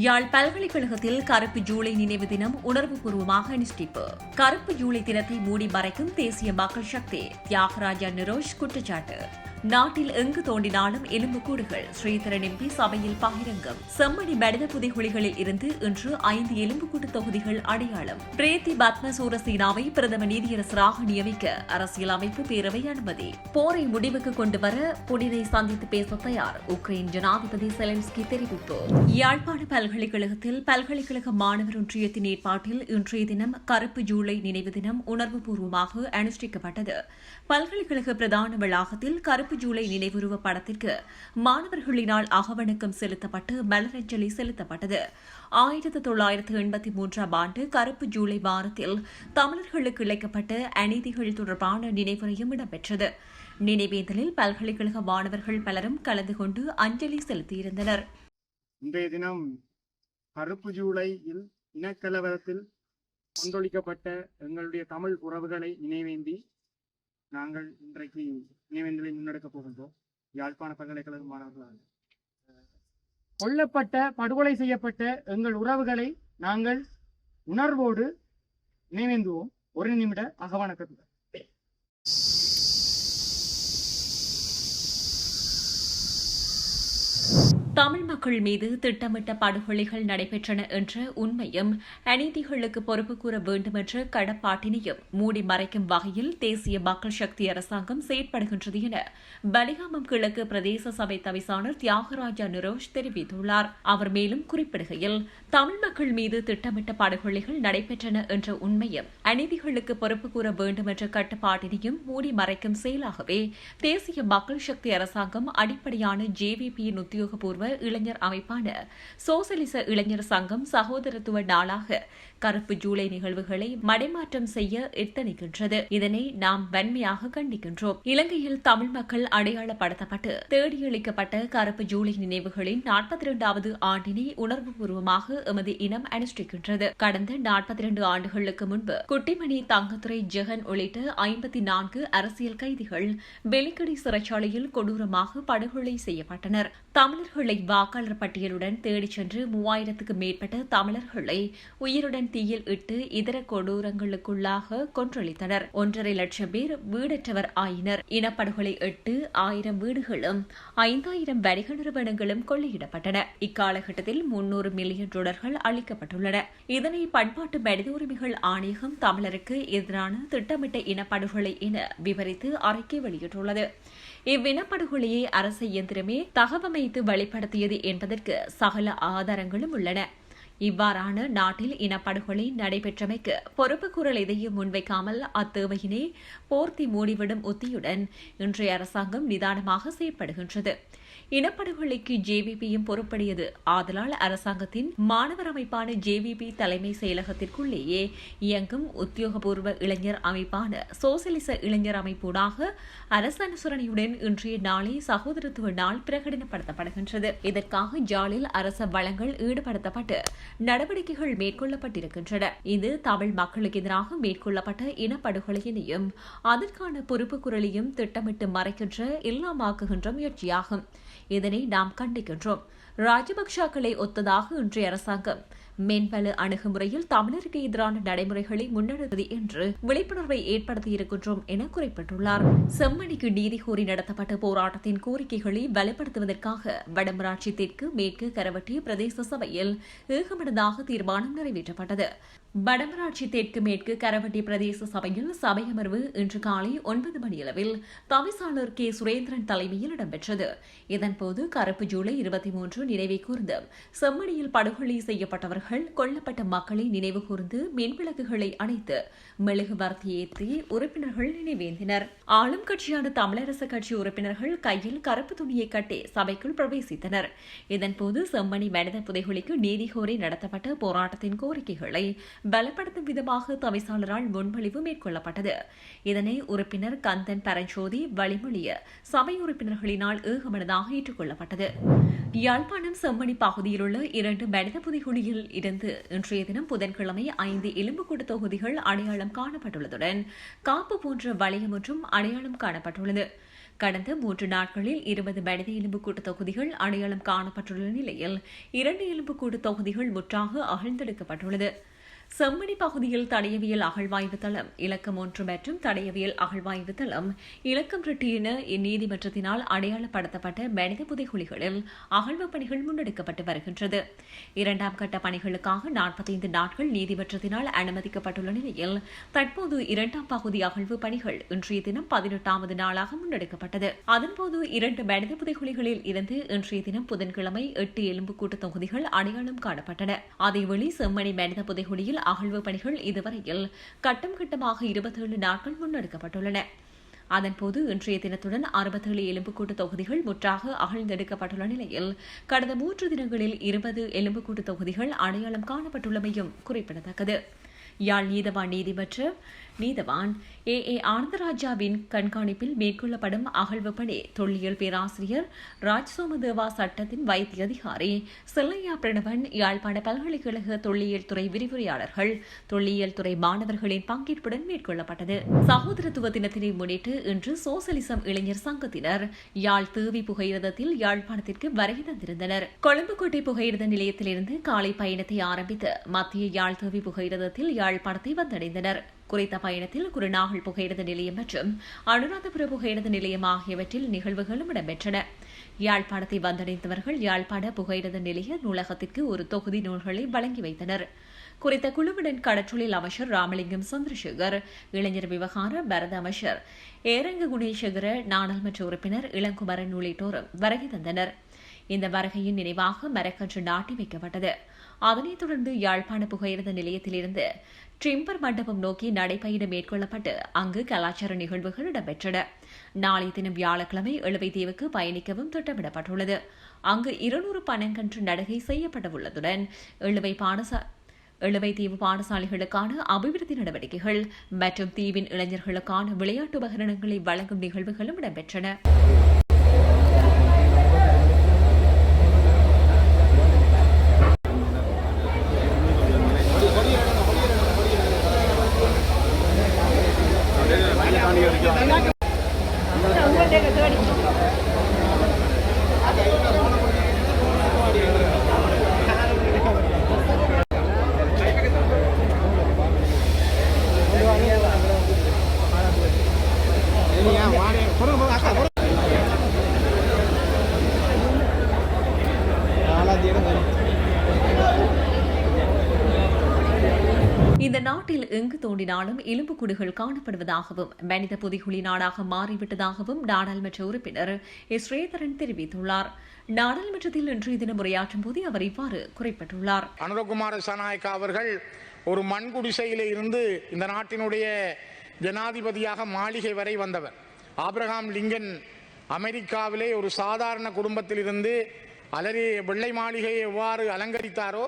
யாழ் பல்கலைக்கழகத்தில் கருப்பு ஜூலை நினைவு தினம் உணர்வுபூர்வமாக அனுஷ்டிப்பு. கருப்பு ஜூலை தினத்தை மூடி மறைக்கும் தேசிய மக்கள் சக்தி. தியாகராஜா நிரோஷ் குற்றச்சாட்டு. நாட்டில் எங்கு தோண்டினாலும் எலும்புக்கூடுகள் ஸ்ரீதரன் எம்பி சபையில் பகிரங்கம். செம்மணி மனித புதைகுழிகளில் இருந்து இன்று ஐந்து எலும்புக்கூட்டு தொகுதிகள் அடையாளம். பிரேத்தி பத்மசூர சீனாவை பிரதம நீதியரசராக நியமிக்க அரசியல் அமைப்பு பேரவை அனுமதி. போரை முடிவுக்கு கொண்டு வர புடினை சந்தித்து பேச தயார். உக்ரைன் ஜனாதிபதி செலன்ஸ்கி தெரிவிப்பு. யாழ்ப்பாண பல்கலைக்கழகத்தில் பல்கலைக்கழக மாணவர் ஒன்றியத்தின் ஏற்பாட்டில் இன்றைய தினம் கருப்பு ஜூலை நினைவு தினம் உணர்வுபூர்வமாக அனுஷ்டிக்கப்பட்டது. பல்கலைக்கழக பிரதான வளாகத்தில் கருப்பு ஜூலை நினைவுருவ படத்திற்கு மாணவர்களினால் அகவணக்கம் செலுத்தப்பட்டு மலரஞ்சலி செலுத்தப்பட்டது. ஆயிரத்தி தொள்ளாயிரத்து எண்பத்தி மூன்றாம் ஆண்டு கருப்பு ஜூலை வாரத்தில் தமிழர்களுக்கு இழைக்கப்பட்ட அநீதிகள் தொடர்பான நினைவுரையும் இடம்பெற்றது. நினைவேந்தலில் பல்கலைக்கழக மாணவர்கள் பலரும் கலந்து கொண்டு அஞ்சலி செலுத்தியிருந்தனர். இன்றைய தினம் கருப்பு ஜூலையில் இனக்கலவரத்தில் கொண்டொழிக்கப்பட்ட எங்களுடைய தமிழ் உறவுகளை நினைவேந்தி நாங்கள் இன்றைக்கு நினைவேந்தலை முன்னெடுக்கப் போகின்றோம். யாழ்ப்பாண பல்கலைக்கழக மாணவர்களாக கொல்லப்பட்ட படுகொலை செய்யப்பட்ட எங்கள் உறவுகளை நாங்கள் உணர்வோடு நினைவேந்துவோம். ஒரு நிமிட அகவணக்கத்துடன். தமிழ் மக்கள் மீது திட்டமிட்ட படுகொலைகள் நடைபெற்றன என்ற உண்மையும் அநீதிகளுக்கு பொறுப்பு கூற வேண்டும் என்ற கடப்பாட்டினையும் மூடி மறைக்கும் வகையில் தேசிய மக்கள் சக்தி அரசாங்கம் செயற்படுகின்றது என பலிகாமம் கிழக்கு பிரதேச சபை தவிசாளர் தியாகராஜா நிரோஷ் தெரிவித்துள்ளார். அவர் மேலும் குறிப்பிடுகையில் தமிழ் மக்கள் மீது திட்டமிட்ட படுகொலைகள் நடைபெற்றன என்ற உண்மையும் அநீதிகளுக்கு பொறுப்பு கூற வேண்டும் என்ற கட்டுப்பாட்டினையும் மூடி மறைக்கும் செயலாகவே தேசிய மக்கள் சக்தி அரசாங்கம் அடிப்படையான ஜேவிபியின் உத்தியோகபூர்வ இளைஞர் அமைப்பான சோசலிச இளைஞர் சங்கம் சகோதரத்துவ நாளாக கருப்பு ஜூலை நிகழ்வுகளை மடைமாற்றம் செய்ய எத்தனிக்கின்றது இதனை நாம் வன்மையாக கண்டிக்கின்றோம். இலங்கையில் தமிழ் மக்கள் அடையாளப்படுத்தப்பட்டு தேடியளிக்கப்பட்ட கருப்பு ஜூலை நினைவுகளின் நாற்பத்தி இரண்டாவது ஆண்டினை உணர்வுபூர்வமாக எமது இனம் அனுஷ்டிக்கின்றது. கடந்த நாற்பத்தி இரண்டு ஆண்டுகளுக்கு முன்பு குட்டிமணி தங்கத்துறை ஜெகன் உள்ளிட்ட ஐம்பத்தி நான்கு அரசியல் கைதிகள் வெலிக்கடி சிறைச்சாலையில் கொடூரமாக படுகொலை செய்யப்பட்டனர். தமிழர்களை வாக்காளர் பட்டியலுடன் தேடிச் சென்று மூவாயிரத்துக்கு மேற்பட்ட தமிழர்களை உயிருடன் தீயில் இட்டு இதர கொடூரங்களுக்குள்ளாக கொன்றளித்தனர் ஒன்றரை லட்சம் பேர் வீடற்றவர் ஆயினர். இனப்படுகொலை எட்டு ஆயிரம் வீடுகளும் ஐந்தாயிரம் வணிக நிறுவனங்களும் கொள்ளையிடப்பட்டன. இக்காலகட்டத்தில் முன்னூறு மில்லியன் டாலர்கள் அளிக்கப்பட்டுள்ளன. இதனை பண்பாட்டு மனித உரிமைகள் ஆணையகம் தமிழருக்கு எதிரான திட்டமிட்ட இனப்படுகொலை என விவரித்து அறிக்கை வெளியிட்டுள்ளது. இவ்வினப்படுகொலையை அரசு இயந்திரமே தகவமைத்து வெளிப்படுத்தியது என்பதற்கு சகல ஆதாரங்களும் உள்ளன. இவ்வாறான நாட்டில் இனப்படுகொலை நடைபெற்றமைக்கு பொறுப்பு குரல் எதையும் முன்வைக்காமல் அத்தேவையினை போர்த்தி மூடிவிடும் உத்தியுடன் இன்றைய அரசாங்கம் நிதானமாக செயற்படுகின்றது. இனப்படுகொலைக்கு ஜேவிபியும் பொறுப்படையது. ஆதலால் அரசாங்கத்தின் மாணவர் அமைப்பான ஜேவிபி தலைமை செயலகத்திற்குள்ளேயே இயங்கும் உத்தியோகபூர்வ இளைஞர் அமைப்பான சோசலிச இளைஞர் அமைப்பூடாக அரசு அனுசரணையுடன் இன்றைய நாளை சகோதரத்துவ நாள் பிரகடனப்படுத்தப்படுகின்றது. இதற்காக ஜாலில் அரச வளங்கள் ஈடுபடுத்தப்பட்டு நடவடிக்கைகள் மேற்கொள்ளப்பட்டிருக்கின்றன. இது தமிழ் மக்களுக்கு எதிராக மேற்கொள்ளப்பட்ட இனப்படுகொலையினையும் அதற்கான பொறுப்பு குரலையும் திட்டமிட்டு மறைக்கின்ற இல்லாமாக்குகின்ற முயற்சியாகும். இதனை நாம் கண்டிக்கின்றோம். ராஜபக்சாக்களை ஒத்ததாக இன்றைய அரசாங்கம் மேம்பல அணுகுமுறையில் தமிழருக்கு எதிரான நடைமுறைகளை முன்னெடுப்பது என்று விழிப்புணர்வை ஏற்படுத்தியிருக்கின்றோம் என குறிப்பிட்டுள்ளார். செம்மணிக்கு நீதி கோரி நடத்தப்பட்ட போராட்டத்தின் கோரிக்கைகளை வலுப்படுத்துவதற்காக வடமராட்சி தெற்கு மேற்கு கரவட்டி பிரதேச சபையில் ஏகமனதாக தீர்மானம் நிறைவேற்றப்பட்டது. வடமராட்சி தெற்கு மேற்கு கரவட்டி பிரதேச சபையில் சபை அமர்வு இன்று காலை ஒன்பது மணியளவில் தவிசாளர் கே. சுரேந்திரன் தலைமையில் இடம்பெற்றது. இதன்போது கருப்பு ஜூலை இருபத்தி மூன்று நினைவை கூர்ந்து செம்மணியில் படுகொலை செய்யப்பட்டவர்கள் கொல்லப்பட்ட மக்களை நினைவு கூர்ந்து மின்விளக்குகளை அணைத்து மெழுகுவர்த்தி ஏற்றி உறுப்பினர்கள் நினைவேந்தினர். ஆளும் கட்சியான தமிழரசு கட்சி உறுப்பினர்கள் கையில் கருப்பு துணியை கட்டி சபைக்குள் பிரவேசித்தனர். இதன்போது செம்மணி மனித புதைகுழிக்கு நீதி கோரி நடத்தப்பட்ட போராட்டத்தின் கோரிக்கைகளை பலப்படுத்தும் விதமாக தவிசாளரால் முன்மொழிவு மேற்கொள்ளப்பட்டது. இதனை உறுப்பினர் கந்தன் பரஞ்சோதி வழிமொழிய சபை உறுப்பினர்களினால் ஏகமனதாக ஏற்றுக்கொள்ளப்பட்டது. யாழ்ப்பாணம் செம்மணி பகுதியில் உள்ள இரண்டு மனித புதைகுழியில் இருந்து இன்றைய தினம் புதன்கிழமை ஐந்து எலும்புக்கூடு தொகுதிகள் அடையாளம் காணப்பட்டுள்ளதுடன் காப்பு போன்ற வளையம் ஒன்றும் அடையாளம் காணப்பட்டுள்ளது. கடந்த மூன்று நாட்களில் இருபது மனித எலும்புக்கூட்டு தொகுதிகள் அடையாளம் காணப்பட்டுள்ள நிலையில் இரண்டு எலும்புக்கூட்டு தொகுதிகள் முற்றாக அகழ்ந்தெடுக்கப்பட்டுள்ளது. செம்மணி பகுதியில் தடயவியல் அகழ்வாய்வு தளம் இலக்கம் ஒன்று மற்றும் தடயவியல் அகழ்வாய்வு தளம் இலக்கம் ரெட்டு என இந்நீதிமன்றத்தினால் அடையாளப்படுத்தப்பட்ட மனித புதைகுழிகளில் அகழ்வு பணிகள் முன்னெடுக்கப்பட்டு வருகின்றது. இரண்டாம் கட்ட பணிகளுக்காக நாற்பத்தைந்து நாட்கள் நீதிமன்றத்தினால் அனுமதிக்கப்பட்டுள்ள நிலையில் தற்போது இரண்டாம் பகுதி அகழ்வு பணிகள் இன்றைய தினம் பதினெட்டாவது நாளாக முன்னெடுக்கப்பட்டது. அதன்போது இரண்டு மனித புதைகுழிகளில் இருந்து இன்றைய தினம் புதன்கிழமை எட்டு எலும்புக்கூட்டு தொகுதிகள் அடையாளம் காணப்பட்டன. அதேவேளை செம்மணி மனித புதைகுழியில் அகழ்வு பணிகள் இதுவரையில் கட்டம் கட்டமாக இருபத்தேழு நாட்கள் முன்னெடுக்கப்பட்டுள்ளன. அதன்போது இன்றைய தினத்துடன் அறுபத்தேழு எலும்புக்கூட்டு தொகுதிகள் முற்றாக அகழ்ந்தெடுக்கப்பட்டுள்ள நிலையில் கடந்த மூன்று தினங்களில் இருபது எலும்புக்கூட்டு தொகுதிகள் அடையாளம் காணப்பட்டுள்ளமையும் குறிப்பிடத்தக்கது. யாழ் நீதவான் நீதிமன்ற நீதவான். ஏ. ஏ. ஆனந்தராஜாவின் கண்காணிப்பில் மேற்கொள்ளப்படும் அகழ்வு பணி தொல்லியல் பேராசிரியர் ராஜ் சோமதேவா சட்டத்தின் வைத்திய அதிகாரி செல்லையா பிரணவன் யாழ்ப்பாண பல்கலைக்கழக தொல்லியல் துறை விரிவுரையாளர்கள் தொல்லியல் துறை மாணவர்களின் பங்கேற்புடன் மேற்கொள்ளப்பட்டது. சகோதரத்துவ தினத்தினை முன்னிட்டு இன்று சோசலிசம் இளைஞர் சங்கத்தினர் யாழ் தேவி புகையிரதத்தில் யாழ்ப்பாணத்திற்கு வருகை தந்திருந்தனர். கொழும்புக்கோட்டை புகையிரத நிலையத்திலிருந்து காலை பயணத்தை ஆரம்பித்து மத்திய யாழ் தேவி புகையிரதத்தில் யாழ்ப்பாணத்தை வந்தடைந்தனர். குறித்த பயணத்தில் குருநாகல் புகையிரத நிலையம் மற்றும் அனுராதபுர புகையிரத நிலையம் ஆகியவற்றில் நிகழ்வுகளும் இடம்பெற்றன. யாழ்ப்பாணத்தை வந்தடைந்தவர்கள் யாழ்ப்பாண புகையிரத நிலைய நூலகத்திற்கு ஒரு தொகுதி நூல்களை வழங்கி வைத்தனர். குறித்த குழுவுடன் கடற்றொழில் அமைச்சர் ராமலிங்கம் சந்திரசேகர் இளைஞர் விவகார பரத அமைச்சர் ஏரங்க குணேசகர நாடாளுமன்ற உறுப்பினர் இளங்குமரன் உள்ளிட்டோரும் வருகை தந்தனர். இந்த வருகையின் நினைவாக மரக்கன்று நாட்டி வைக்கப்பட்டது. அதனைத் தொடர்ந்து யாழ்ப்பாண புகையிரத நிலையத்திலிருந்து ட்ரிம்பர் மண்டபம் நோக்கி நடைபயணம் மேற்கொள்ளப்பட்டு அங்கு கலாச்சார நிகழ்வுகள் இடம்பெற்றன. நாளை தினம் வியாழக்கிழமை எழுவை தீவுக்கு பயணிக்கவும் திட்டமிடப்பட்டுள்ளது. அங்கு இருநூறு பனங்கன்று நடுகை செய்யப்படவுள்ளதுடன் எழுவை பாடசா எழுவை தீவு பாடசாலைகளுக்கான அபிவிருத்தி நடவடிக்கைகள் மற்றும் தீவின் இளைஞர்களுக்கான விளையாட்டு உபகரணங்களை வழங்கும் நிகழ்வுகளும் இடம்பெற்றன. இந்த எங்கு எலும்புக்கூடுகள் காணப்படுவதாகவும் மனித புதிகுழி நாடாக மாறிவிட்டதாகவும் நாடாளுமன்ற உறுப்பினர் எஸ். ஸ்ரீதரன் தெரிவித்துள்ளார். நாடாளுமன்றத்தில் இன்றைய தினம் உரையாற்றும் போது அவர் இவ்வாறு குறிப்பிட்டுள்ளார். அனுரகுமார சனாயக்கா அவர்கள் ஒரு மண் குடிசையில இருந்து இந்த நாட்டினுடைய ஜனாதிபதியாக மாளிகை வரை வந்தவர். ஆப்ரஹாம் லிங்கன் அமெரிக்காவிலே ஒரு சாதாரண குடும்பத்திலிருந்து அலரி வெள்ளை மாளிகையை எவ்வாறு அலங்கரித்தாரோ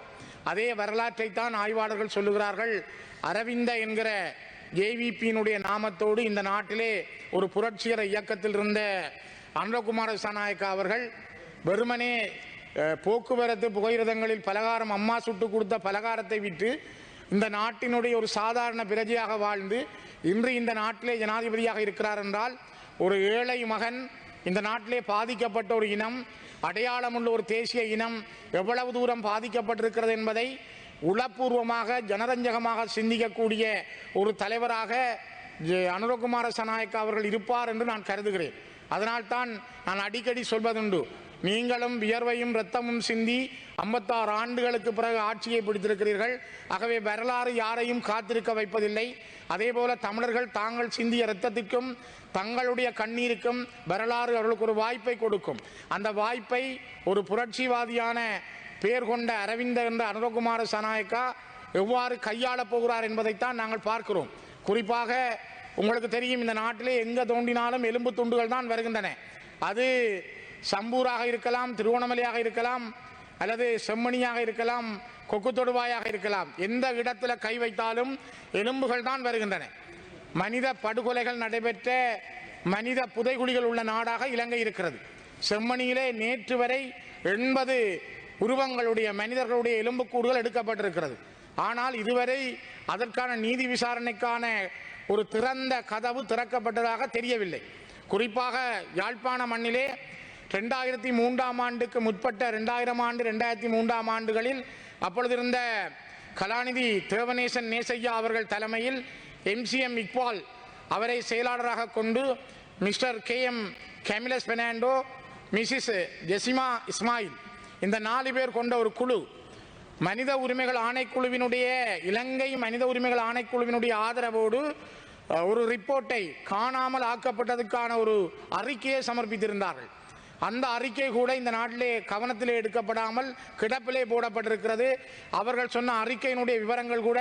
அதே வரலாற்றை தான் ஆய்வாளர்கள் சொல்லுகிறார்கள். அரவிந்த என்கிற ஜேவிபியினுடைய நாமத்தோடு இந்த நாட்டிலே ஒரு புரட்சிகர இயக்கத்தில் இருந்த அனுரகுமார சனாயக்கா அவர்கள் வெறுமனே போக்குவரத்து புகையிரதங்களில் பலகாரம் அம்மா சுட்டு கொடுத்த பலகாரத்தை விட்டு இந்த நாட்டினுடைய ஒரு சாதாரண பிரஜையாக வாழ்ந்து இன்று இந்த நாட்டிலே ஜனாதிபதியாக இருக்கிறார் என்றால் ஒரு ஏழை மகன் இந்த நாட்டிலே பாதிக்கப்பட்ட ஒரு இனம் அடையாளமுள்ள ஒரு தேசிய இனம் எவ்வளவு தூரம் பாதிக்கப்பட்டிருக்கிறது என்பதை உளப்பூர்வமாக ஜனரஞ்சகமாக சிந்திக்கக்கூடிய ஒரு தலைவராக ஜெ- அனுரகுமார சனாயக்கா அவர்கள் இருப்பார் என்று நான் கருதுகிறேன். அதனால்தான் நான் அடிக்கடி சொல்வதுண்டு நீங்களும் வியர்வையும் இரத்தமும் சிந்தி ஐம்பத்தாறு ஆண்டுகளுக்கு பிறகு ஆட்சியை பிடித்திருக்கிறீர்கள். ஆகவே வரலாறு யாரையும் காத்திருக்க வைப்பதில்லை. அதேபோல தமிழர்கள் தாங்கள் சிந்திய இரத்தத்திற்கும் தங்களுடைய கண்ணீருக்கும் வரலாறு அவர்களுக்கு ஒரு வாய்ப்பை கொடுக்கும். அந்த வாய்ப்பை ஒரு புரட்சிவாதியான பேர் கொண்ட அரவிந்த என்ற அனுரகுமார சனாயக்கா எவ்வாறு கையாளப் போகிறார் என்பதைத்தான் நாங்கள் பார்க்கிறோம். குறிப்பாக உங்களுக்கு தெரியும் இந்த நாட்டிலே எங்கே தோண்டினாலும் எலும்பு துண்டுகள் தான் வருகின்றன. அது சம்பூராக இருக்கலாம் திருவோணமலையாக இருக்கலாம் அல்லது செம்மணியாக இருக்கலாம் கொக்கு தொடுவாயாக இருக்கலாம். எந்த இடத்துல கை வைத்தாலும் எலும்புகள் தான் வருகின்றன. மனித படுகொலைகள் நடைபெற்ற மனித புதைகுழிகள் உள்ள நாடாக இலங்கை இருக்கிறது. செம்மணியிலே நேற்று வரை எண்பது உருவங்களுடைய மனிதர்களுடைய எலும்புக்கூடுகள் எடுக்கப்பட்டிருக்கிறது. ஆனால் இதுவரை அதற்கான நீதி விசாரணைக்கான ஒரு திறந்த கதவு திறக்கப்பட்டதாக தெரியவில்லை. குறிப்பாக யாழ்ப்பாண மண்ணிலே ரெண்டாயிரத்தி மூன்றாம் ஆண்டுக்கு முற்பட்ட ரெண்டாயிரம் ஆண்டு ரெண்டாயிரத்தி மூன்றாம் ஆண்டுகளில் அப்பொழுது இருந்த கலாநிதி தேவநேசன் நேசையா அவர்கள் தலைமையில் எம்சிஎம் இக்பால் அவரை செயலாளராக கொண்டு mister K M Camillus Fernando Mrs Jezima Ismail இந்த நாலு பேர் கொண்ட ஒரு குழு மனித உரிமைகள் ஆணைக்குழுவினுடைய இலங்கை மனித உரிமைகள் ஆணைக்குழுவினுடைய ஆதரவோடு ஒரு ரிப்போர்ட்டை காணாமல் ஆக்கப்பட்டதுக்கான ஒரு அறிக்கையை சமர்ப்பித்திருந்தார்கள். அந்த அறிக்கை கூட இந்த நாட்டிலே கவனத்திலே எடுக்கப்படாமல் கிடப்பிலே போடப்பட்டிருக்கிறது. அவர்கள் சொன்ன அறிக்கையினுடைய விவரங்கள் கூட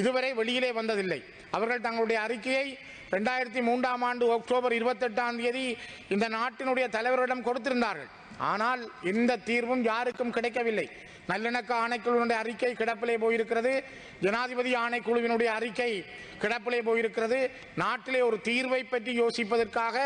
இதுவரை வெளியிலே வந்ததில்லை. அவர்கள் தங்களுடைய அறிக்கையை ரெண்டாயிரத்தி மூன்றாம் ஆண்டு அக்டோபர் இருபத்தெட்டாம் தேதி இந்த நாட்டினுடைய தலைவரிடம் கொடுத்திருந்தார்கள். ஆனால் எந்த தீர்வும் யாருக்கும் கிடைக்கவில்லை. நல்லிணக்க ஆணைக்குழுவினுடைய அறிக்கை கிடப்பிலே போயிருக்கிறது. ஜனாதிபதி ஆணைக்குழுவினுடைய அறிக்கை கிடப்பிலே போயிருக்கிறது. நாட்டிலே ஒரு தீர்வை பற்றி யோசிப்பதற்காக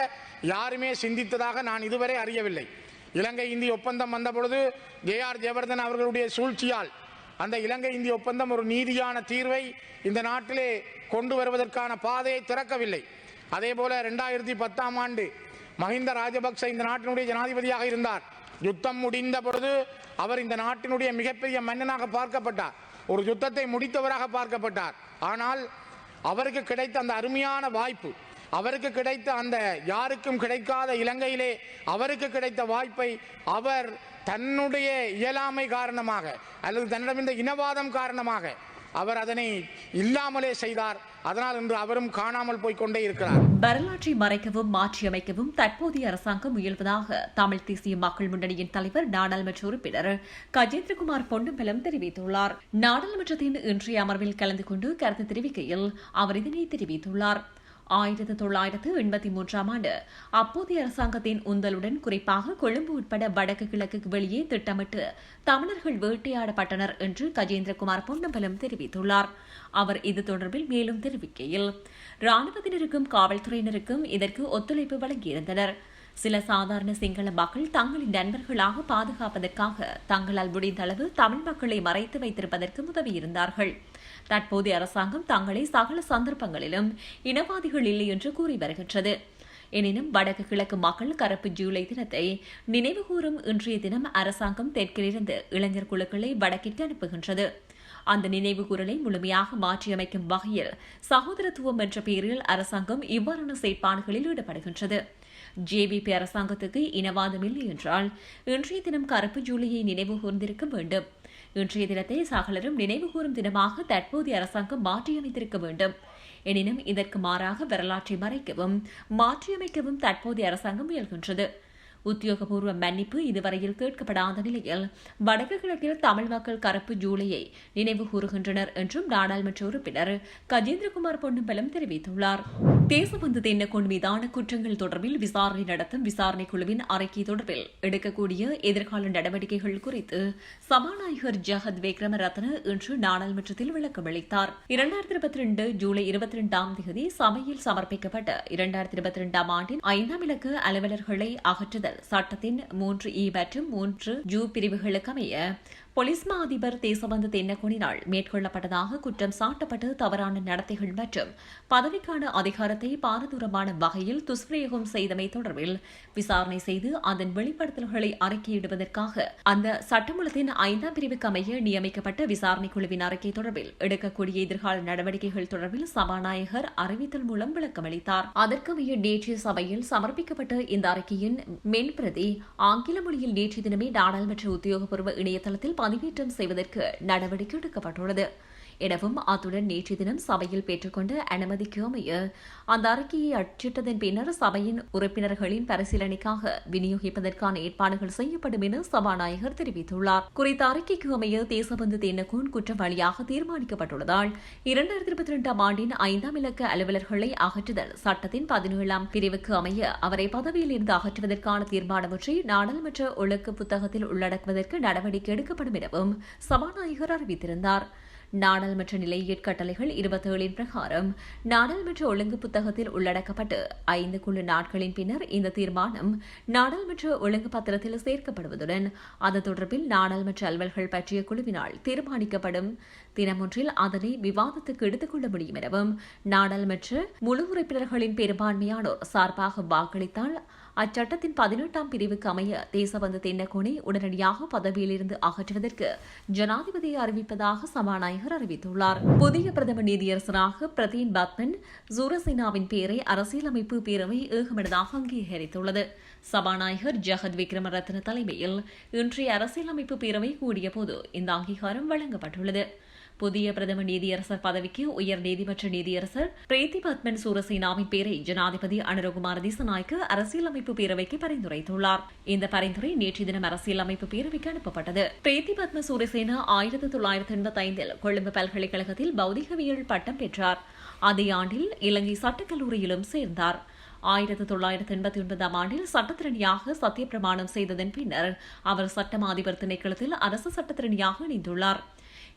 யாருமே சிந்தித்ததாக நான் இதுவரை அறியவில்லை. இலங்கை இந்திய ஒப்பந்தம் வந்த பொழுது ஜே ஆர் ஜெயவர்தன் அவர்களுடைய சூழ்ச்சியால் அந்த இலங்கை இந்திய ஒப்பந்தம் ஒரு நீதியான தீர்வை இந்த நாட்டிலே கொண்டு வருவதற்கான பாதையை திறக்கவில்லை. அதே போல ரெண்டாயிரத்தி பத்தாம் ஆண்டு மஹிந்த ராஜபக்ச இந்த நாட்டினுடைய ஜனாதிபதியாக இருந்தார். யுத்தம் முடிந்த பொழுது அவர் இந்த நாட்டினுடைய மிகப்பெரிய மன்னனாக பார்க்கப்பட்டார். ஒரு யுத்தத்தை முடித்தவராக பார்க்கப்பட்டார். ஆனால் அவருக்கு கிடைத்த அந்த அருமையான வாய்ப்பு அவருக்கு கிடைத்த அந்த யாருக்கும் கிடைக்காத இலங்கையிலே அவருக்கு கிடைத்த வாய்ப்பை அவர் தன்னுடைய இயலாமை காரணமாக அல்லது தன்னிடம் இந்த இனவாதம் காரணமாக அவர் அதனை இல்லாமலே செய்தார். அதனால் இன்று அவரும் காணாமல் போய் கொண்டே இருக்கிறார். வரலாற்றை மறைக்கவும் மாற்றியமைக்கவும் தற்போதைய அரசாங்கம் முயல்வதாக தமிழ் தேசிய மக்கள் முன்னணியின் தலைவர் நாடாளுமன்ற உறுப்பினர் கஜேந்திரகுமார் பொன்னம்பலம் தெரிவித்துள்ளார். நாடாளுமன்றத்தின் இன்றைய அமர்வில் கலந்து கொண்டு கருத்து தெரிவிக்கையில் அவர் இதனை தெரிவித்துள்ளார். ஆயிரத்து தொள்ளாயிரத்து எண்பத்தி மூன்றாம் ஆண்டு. அப்போதைய அரசாங்கத்தின் உந்தலுடன் குறிப்பாக கொழும்பு உட்பட வடக்கு கிழக்கு வெளியே திட்டமிட்டு தமிழர்கள் வேட்டையாடப்பட்டனர் என்று கஜேந்திரகுமார் பொன்னம்பலம் தெரிவித்துள்ளார். அவர் இது தொடர்பில் மேலும் தெரிவிக்கையில் ராணுவத்தினருக்கும் காவல்துறையினருக்கும் இதற்கு ஒத்துழைப்பு வழங்கியிருந்தனர். சில சாதாரண சிங்கள மக்கள் தங்களின் நண்பர்களாக பாதுகாப்பதற்காக தங்களால் முடிந்த அளவு தமிழ் மக்களை மறைத்து வைத்திருப்பதற்கு உதவியிருந்தார்கள். தற்போதைய அரசாங்கம் தங்களை சகல சந்தர்ப்பங்களிலும் இனவாதிகள் இல்லை என்று கூறி வருகின்றது. எனினும் வடக்கு கிழக்கு மக்கள் கருப்பு ஜூலை தினத்தை நினைவுகூறும் இன்றைய தினம் அரசாங்கம் தெற்கிலிருந்து இளைஞர் குழுக்களை வடக்கிற்கு அனுப்புகின்றது. அந்த நினைவுகூரலை முழுமையாக மாற்றியமைக்கும் வகையில் சகோதரத்துவம் என்ற பெயரில் அரசாங்கம் இவ்வாறான செயற்பாடுகளில் ஈடுபடுகின்றது. ஜேவிபி அரசாங்கத்துக்கு இனவாதம் இல்லை என்றால் இன்றைய தினம் கருப்பு ஜூலியை நினைவு கூர்ந்திருக்க வேண்டும். இன்றைய தினத்தை சகலரும் நினைவு கூறும் தினமாக தற்போதைய அரசாங்கம் மாற்றியமைத்திருக்க வேண்டும். எனினும் இதற்கு மாறாக வரலாற்றை மறைக்கவும் மாற்றியமைக்கவும் தற்போதைய அரசாங்கம் முயல்கின்றது. உத்தியோகபூர்வ மன்னிப்பு இதுவரையில் கேட்கப்படாத நிலையில் வடக்கு கிழக்கில் தமிழ் மக்கள் கருப்பு ஜூலையை நினைவு கூறுகின்றனர் என்றும் நாடாளுமன்ற உறுப்பினர் கஜேந்திரகுமார் பொன்னம்பலம் தெரிவித்துள்ளார். தேசபந்து தென்னக்கோன் மீதான குற்றங்கள் தொடர்பில் விசாரணை நடத்தும் விசாரணை குழுவின் அறிக்கை தொடர்பில் எடுக்கக்கூடிய எதிர்கால நடவடிக்கைகள் குறித்து சபாநாயகர் ஜஹத் விக்ரமரத்ன இன்று நாடாளுமன்றத்தில் விளக்கமளித்தார் இரண்டாயிரத்தி இருபத்தி ரெண்டு ஜூலை இருபத்தி இரண்டாம் தேதி சபையில் சமர்ப்பிக்கப்பட்ட இரண்டாயிரத்தி இருபத்தி இரண்டாம் ஆண்டின் ஐந்தாம் இலக்கு அலுவலர்களை அகற்றுதல் சட்டத்தின் மூன்று இ மற்றும் மூன்று ஜூ பிரிவுகளுக்கு அமைய போலீஸ் மா அதிபர் தேசபந்து தென்னகோனினால் மேற்கொள்ளப்பட்டதாக குற்றம் சாட்டப்பட்டு தவறான நடத்தைகள் மற்றும் பதவிக்கான அதிகாரத்தை பாரதூரமான வகையில் துஷ்பிரயோகம் செய்தமை தொடர்பில் விசாரணை செய்து அதன் வெளிப்படுத்தல்களை அறிக்கையிடுவதற்காக அந்த சட்டமூலத்தின் ஐந்தாம் பிரிவுக்கு அமைய நியமிக்கப்பட்ட விசாரணை குழுவின் அறிக்கை தொடர்பில் எடுக்கக்கூடிய எதிர்கால நடவடிக்கைகள் தொடர்பில் சபாநாயகர் அறிவித்தல் மூலம் விளக்கமளித்தார். அதற்கமைய நேற்றைய சபையில் சமர்ப்பிக்கப்பட்ட இந்த அறிக்கையின் மென்பிரதி ஆங்கில மொழியில் நேற்று தினமே நாடாளுமன்ற உத்தியோகபூர்வ இணையதளத்தில் பதிவேற்றம் செய்வதற்கு நடவடிக்கை எடுக்கப்பட்டுள்ளது. எனவும் அத்துடன் நேற்று தினம் சபையில் பெற்றுக்கொண்ட அனுமதிக்கமைய அந்த அறிக்கையை அச்சிட்டதன் பின்னர் சபையின் உறுப்பினர்களின் பரிசீலனைக்காக விநியோகிப்பதற்கான ஏற்பாடுகள் செய்யப்படும் என சபாநாயகர் தெரிவித்துள்ளார். குறித்த அறிக்கைக்கு அமைய தேசபந்து தேனகோன் குற்றவாளியாக தீர்மானிக்கப்பட்டுள்ளதால் இரண்டாயிரத்தி இருபத்தி இரண்டாம் ஆண்டின் ஐந்தாம் இலக்க அலுவலர்களை அகற்றுதல் சட்டத்தின் பதினேழாம் பிரிவுக்கு அமைய அவரை பதவியில் இருந்து அகற்றுவதற்கான தீர்மானமொன்றை நாடாளுமன்ற ஒழுக்க புத்தகத்தில் உள்ளடக்குவதற்கு நடவடிக்கை எடுக்கப்படும் எனவும் சபாநாயகர் அறிவித்திருந்தார். நாடாளுமன்ற நிலையீட் கட்டளைகள் இருபத்தேழின் பிரகாரம். நாடாளுமன்ற ஒழுங்கு புத்தகத்தில் உள்ளடக்கப்பட்டு ஐந்து குழு நாட்களின் பின்னர் இந்த தீர்மானம் நாடாளுமன்ற ஒழுங்கு பத்திரத்தில் சேர்க்கப்படுவதுடன் அது தொடர்பில் நாடாளுமன்ற அலுவல்கள் பற்றிய குழுவினால் தீர்மானிக்கப்படும். தினமொன்றில் அதனை விவாதத்துக்கு எடுத்துக் கொள்ள முடியும் எனவும் நாடாளுமன்ற முழு உறுப்பினர்களின் பெரும்பான்மையானோர் சார்பாக வாக்களித்தால் அச்சட்டத்தின் பதினெட்டாம் பிரிவுக்கு அமைய தேசபந்து தென்னகோனை உடனடியாக பதவியிலிருந்து அகற்றுவதற்கு ஜனாதிபதியை அறிவிப்பதாக சபாநாயகர் அறிவித்துள்ளார். புதிய பிரதம நீதியரசராக பிரதீன் பத்மன் சூரசேனாவின் பெயரை அரசியலமைப்பு பேரவை ஏகமனதாக அங்கீகரித்துள்ளது. சபாநாயகர் ஜெகத் விக்ரமரத்ன தலைமையில் இன்றைய அரசியலமைப்பு பேரவை கூடியபோது இந்த அங்கீகாரம் வழங்கப்பட்டுள்ளது. புதிய பிரதம நீதியரசர் பதவிக்கு உயர் நீதிமன்ற நீதியரசர் பிரீத்தி பத்மன் சூரசேனாவின் பேரை ஜனாதிபதி அனுரகுமார் திசநாய்க்கு அரசியலமைப்பு பேரவைக்கு பரிந்துரைத்துள்ளார். இந்த பரிந்துரை நேற்று தினம் அரசியலமைப்பு பேரவைக்கு அனுப்பப்பட்டது. பிரீத்தி பத்ம சூரசேனா ஆயிரத்தி தொள்ளாயிரத்தி எண்பத்தி ஐந்தில் கொழும்பு பல்கலைக்கழகத்தில் பௌதிகவியல் பட்டம் பெற்றார். அதே ஆண்டில் இலங்கை சட்டக்கல்லூரியிலும் சேர்ந்தார். ஆயிரத்தி தொள்ளாயிரத்தி எண்பத்தி ஒன்பதாம் ஆண்டில் சட்டத்திறனியாக சத்தியப்பிரமாணம் செய்ததன் பின்னர் அவர் சட்டமாதிபர் திணைக்களத்தில் அரசு சட்டத்திறனியாக இணைந்துள்ளார்.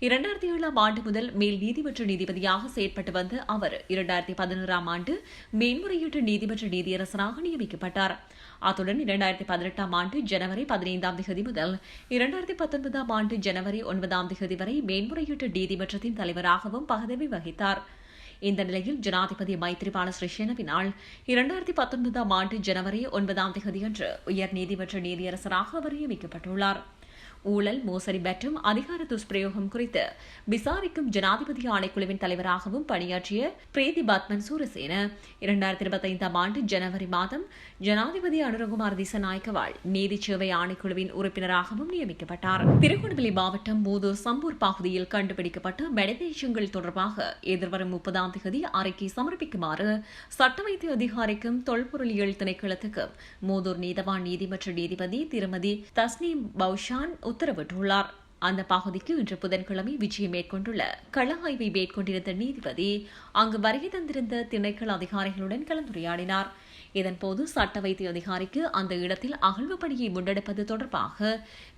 இரண்டாயிரத்தி ஏழாம் ஆண்டு முதல் மேல் நீதிமன்ற நீதிபதியாக செயற்பட்டு வந்த அவர் இரண்டாயிரத்தி பதினோராம் ஆண்டு மேன்முறையீட்டு நீதிமன்ற நீதியரசராக நியமிக்கப்பட்டார். அத்துடன் இரண்டாயிரத்தி பதினெட்டாம் ஆண்டு ஜனவரி பதினைந்தாம் தேதி முதல் இரண்டாயிரத்தி பத்தொன்பதாம் ஆண்டு ஜனவரி ஒன்பதாம் தேதி வரை மேன்முறையீட்டு நீதிமன்றத்தின் தலைவராகவும் பதவி வகித்தார். இந்த நிலையில் ஜனாதிபதி மைத்ரிபால சிறிசேனவினால் இரண்டாயிரத்தி பத்தொன்பதாம் ஆண்டு ஜனவரி ஒன்பதாம் தேதியன்று உயர் நீதிமன்ற நீதியரசராக அவர் நியமிக்கப்பட்டுள்ளாா் ஊழல் மோசடி மற்றும் அதிகார துஷ்பிரயோகம் குறித்து விசாரிக்கும் ஜனாதிபதி ஆணைக்குழுவின் தலைவராகவும் பணியாற்றிய பிரீதி பத்மன் சூரசேன. இரண்டாயிரத்தி இருபத்தி ஐந்தாம் ஆண்டு ஜனவரி மாதம் ஜனாதிபதி அனுரகுமார் திசநாயக்கவால் நீதி சேவை ஆணைக்குழுவின் உறுப்பினராகவும் நியமிக்கப்பட்டார். திருகோணமலை மாவட்டம் மூதூர் சம்பூர் பகுதியில் கண்டுபிடிக்கப்பட்ட மனிதேஷங்கள் தொடர்பாக எதிர்வரும் முப்பதாம் தேதி அறிக்கை சமர்ப்பிக்குமாறு சட்ட வைத்திய அதிகாரிக்கும் தொல்பொருளியல் திணைக்களத்துக்கும் மூதூர் நீதவான் நீதிமன்ற நீதிபதி திருமதி தஸ்னீம் பௌஷான் உத்தரவிட்டுள்ளார். அந்த பகுதிக்கு இன்று புதன்கிழமை விஜயம் மேற்கொண்டுள்ள கள ஆய்வை மேற்கொண்டிருந்த நீதிபதி அங்கு வருகை தந்திருந்த திணைக்கள அதிகாரிகளுடன் கலந்துரையாடினார். இதன்போது சட்ட வைத்திய அதிகாரிக்கு அந்த இடத்தில் அகழ்வு பணியை முன்னெடுப்பது தொடர்பாக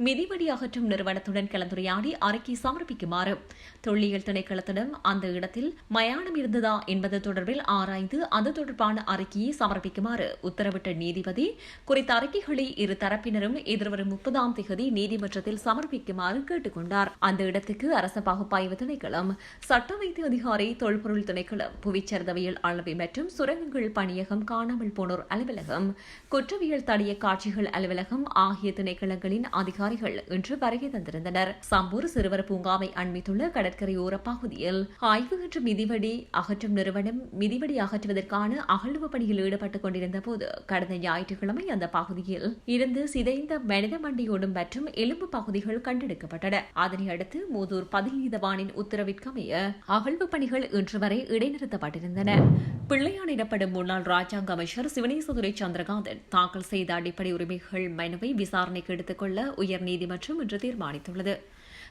மிதிவடி அகற்றும் நிறுவனத்துடன் கலந்துரையாடி அறிக்கை சமர்ப்பிக்குமாறு. தொல்லியல் திணைக்களத்திடம் அந்த இடத்தில் மயானம் இருந்ததா என்பது தொடர்பில் ஆராய்ந்து அது தொடர்பான அறிக்கையை சமர்ப்பிக்குமாறு உத்தரவிட்ட நீதிபதி குறித்த அறிக்கைகளை இரு தரப்பினரும் எதிர்வரும் முப்பதாம் தேதி நீதிமன்றத்தில் சமர்ப்பிக்குமாறு கேட்டுக்கொண்டார். அந்த இடத்துக்கு அரச பகுப்பாய்வு திணைக்களம் சட்ட வைத்திய அதிகாரி தொல்பொருள் திணைக்களம் புவிச்சரிதவியல் அளவை மற்றும் சுரங்கங்கள் பணியகம் காணாமல் போனோர் அலுவலகம். குற்றவியல் தடிய காட்சிகள் அலுவலகம் ஆகிய திணைக்களங்களின் அதிகாரிகள் இன்று வருகை தந்திருந்தனர். சம்பூர் சிறுவர் பூங்காவை அண்மித்துள்ள கடற்கரையோர பகுதியில் ஆய்வு மற்றும் மிதிவடி அகற்றும் நிறுவனம் மிதிவடி அகற்றுவதற்கான அகழ்வு பணியில் ஈடுபட்டுக் கொண்டிருந்த போது கடந்த ஞாயிற்றுக்கிழமை அந்த பகுதியில் இருந்து சிதைந்த மனித மண்டியோடும் மற்றும் எலும்பு பகுதிகள் கண்டெடுக்கப்பட்டன. அதனையடுத்து மூதூர் பதிலீதவானின் உத்தரவிற்கமைய அகழ்வு பணிகள் இன்று வரை இடைநிறுத்தப்பட்டிருந்தன. பிள்ளையான் எனப்படும் முன்னாள் ராஜாங்க அமைச்சர் சிவனேசதுரை சந்திரகாந்தன். தாக்கல் செய்த அடிப்படை உரிமைகள் மனுவை விசாரணைக்கு எடுத்துக்கொள்ள உயர்நீதிமன்றம் இன்று தீர்மானித்துள்ளது.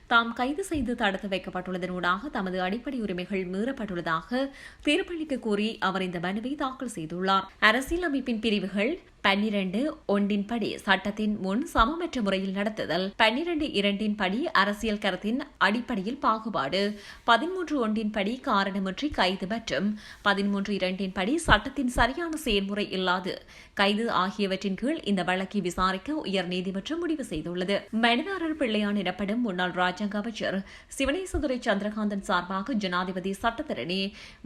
தாம் கைது செய்து தடுத்து வைக்கப்பட்டுள்ளதனூடாக தமது அடிப்படை உரிமைகள் மீறப்பட்டுள்ளதாக தீர்ப்பளிக்க கோரி அவர் இந்த மனுவை தாக்கல் செய்துள்ளார். அரசியலமைப்பின் பிரிவுகள் பன்னிரண்டு ஒன்றின்படி சட்டத்தின் முன் சமமற்ற முறையில் நடத்துதல் பன்னிரண்டு இரண்டின் படி அரசியல் கருத்தின் அடிப்படையில் பாகுபாடு பதிமூன்று ஒன்றின்படி காரணமின்றி கைது மற்றும் பதிமூன்று இரண்டின் படி சட்டத்தின் சரியான செயல்முறை இல்லாது கைது ஆகியவற்றின் கீழ் இந்த வழக்கை விசாரிக்க உயர்நீதிமன்றம் முடிவு செய்துள்ளது. மனிதாரர் பிள்ளையான் எனப்படும் முன்னாள் ராஜாங்க அமைச்சர் சிவனேசதுரை சந்திரகாந்தன் சார்பாக ஜனாதிபதி சட்டத்தரணி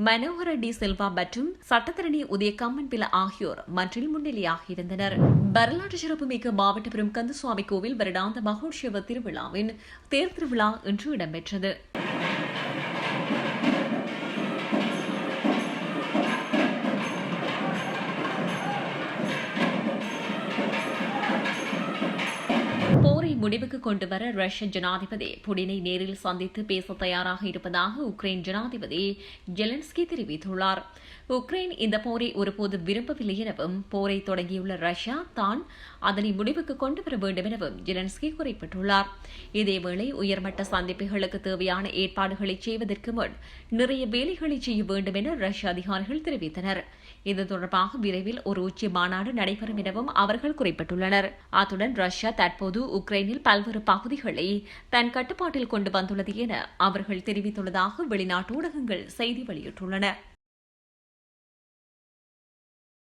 மனோகர டி சில்வா மற்றும் சட்டத்தரணி உதயகம்மன் பில ஆகியோர் மன்றில் முன்னிலையாக இருந்தனர் வரலாற்று சிறப்புமிக்க மாவட்டபுரம் கந்தசுவாமி கோவில் வருடாந்த மகோற்சவ திருவிழாவின் தேர் திருவிழா இன்று இடம்பெற்றது. முடிவுக்கு கொண்டுவர ரஷ்ய ஜனாதிபதி புடினை நேரில் சந்தித்து பேச தயாராக இருப்பதாக உக்ரைன் ஜனாதிபதி ஜெலன்ஸ்கி தெரிவித்துள்ளார். உக்ரைன் இந்த போரை ஒருபோது விரும்பவில்லை எனவும் போரை தொடங்கியுள்ள ரஷ்யா தான் அதனை முடிவுக்கு கொண்டு வர வேண்டும் எனவும் ஜெலன்ஸ்கி குறிப்பிட்டுள்ளார். இதேவேளை உயர்மட்ட சந்திப்புகளுக்கு தேவையான ஏற்பாடுகளை செய்வதற்கு முன் நிறைய வேலைகளை செய்ய வேண்டும் என ரஷ்ய அதிகாரிகள் தெரிவித்தனர். இது தொடர்பாக விரைவில் ஒரு உச்சி மாநாடு நடைபெறும் எனவும் அவர்கள் குறிப்பிட்டுள்ளனர். அத்துடன் ரஷ்யா தற்போது உக்ரைனில் பல்வேறு பகுதிகளை தன் கட்டுப்பாட்டில் கொண்டு வந்துள்ளது என அவர்கள் தெரிவித்துள்ளதாக வெளிநாட்டு ஊடகங்கள் செய்தி வெளியிட்டுள்ளன.